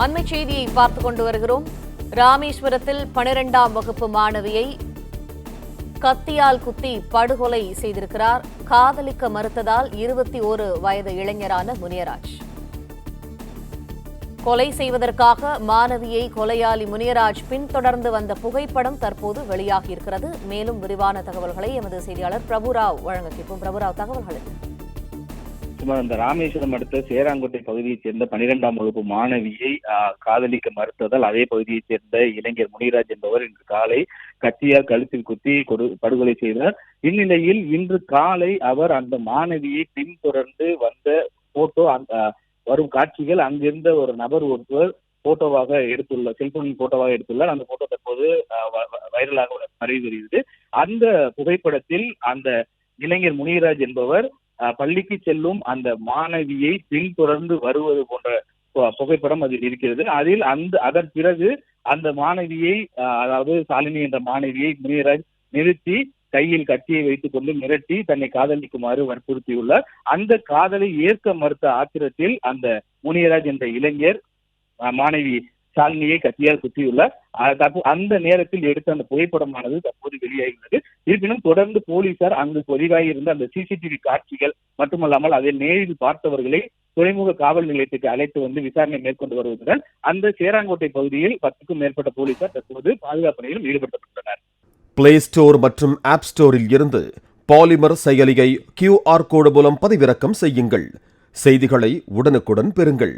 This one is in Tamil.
அண்மை செய்தியை பார்த்துக் கொண்டு வருகிறோம். ராமேஸ்வரத்தில் பனிரெண்டாம் வகுப்பு மாணவியை கத்தியால் குத்தி படுகொலை செய்திருக்கிறார். காதலிக்க மறுத்ததால் இருபத்தி ஓரு வயது இளைஞரான முனியராஜ். கொலை செய்வதற்காக மாணவியை கொலையாளி முனியராஜ் பின்தொடர்ந்து வந்த புகைப்படம் தற்போது வெளியாகியிருக்கிறது. மேலும் விரிவான தகவல்களை எமது செய்தியாளர் பிரபுராவ் வழங்க கேட்போம். பிரபுராவ் தகவல்கள் சுமார் அந்த ராமேஸ்வரம் அடுத்த சேராங்கோட்டை பகுதியைச் சேர்ந்த பனிரெண்டாம் வகுப்பு மாணவியை காதலிக்க மறுத்ததால் அதே பகுதியைச் சேர்ந்த இளைஞர் முனிராஜ் என்பவர் இன்று காலை கத்தியால் கழுத்தில் குத்தி கொடு படுகொலை செய்தார். இந்நிலையில் இன்று காலை அவர் அந்த மாணவியை பின்தொடர்ந்து வந்த போட்டோ வரும் காட்சிகள் அங்கிருந்த ஒரு நபர் ஒருவர் போட்டோவாக எடுத்துள்ள செல்போனின் போட்டோவாக எடுத்துள்ளார். அந்த போட்டோ தற்போது வ- வைரலாக பரவி வருகிறது. அந்த புகைப்படத்தில் அந்த இளைஞர் முனிராஜ் என்பவர் பள்ளிக்கு செல்லும் அந்த மாணவியை பின்தொடர்ந்து வருவது போன்ற புகைப்படம் அதில் இருக்கிறது. அதில் அந்த அதன் பிறகு அந்த மாணவியை அதாவது சாலினி என்ற மாணவியை முனியராஜ் நிறுத்தி கையில் கத்தியை வைத்துக் கொண்டு மிரட்டி தன்னை காதலிக்குமாறு வற்புறுத்தியுள்ளார். அந்த காதலை ஏற்க மறுத்த ஆத்திரத்தில் அந்த முனியராஜ் என்ற இளைஞர் அஹ், மாணவி சாலினியை கத்தியால் குத்தியுள்ள அந்த நேரத்தில் எடுத்த அந்த புகைப்படமானது தற்போது வெளியாகியுள்ளது. இருப்பினும் தொடர்ந்து போலீசார் அங்கு பதிவாகி இருந்த அந்த சிசிடிவி காட்சிகள் மட்டுமல்லாமல் அதை நேரில் பார்த்தவர்களை துறைமுக காவல் நிலையத்துக்கு அழைத்து வந்து விசாரணை மேற்கொண்டு வருவதுடன் அந்த சேராங்கோட்டை பகுதியில் பத்துக்கும் மேற்பட்ட போலீசார் தற்போது பாதுகாப்பு பணியிலும் ஈடுபட்டுள்ளனர் பிளே ஸ்டோர் மற்றும் ஆப் ஸ்டோரில் இருந்து பாலிமர் செயலியை கியூஆர் கோடு மூலம் பதிவிறக்கம் செய்யுங்கள். செய்திகளை உடனுக்குடன் பெறுங்கள்.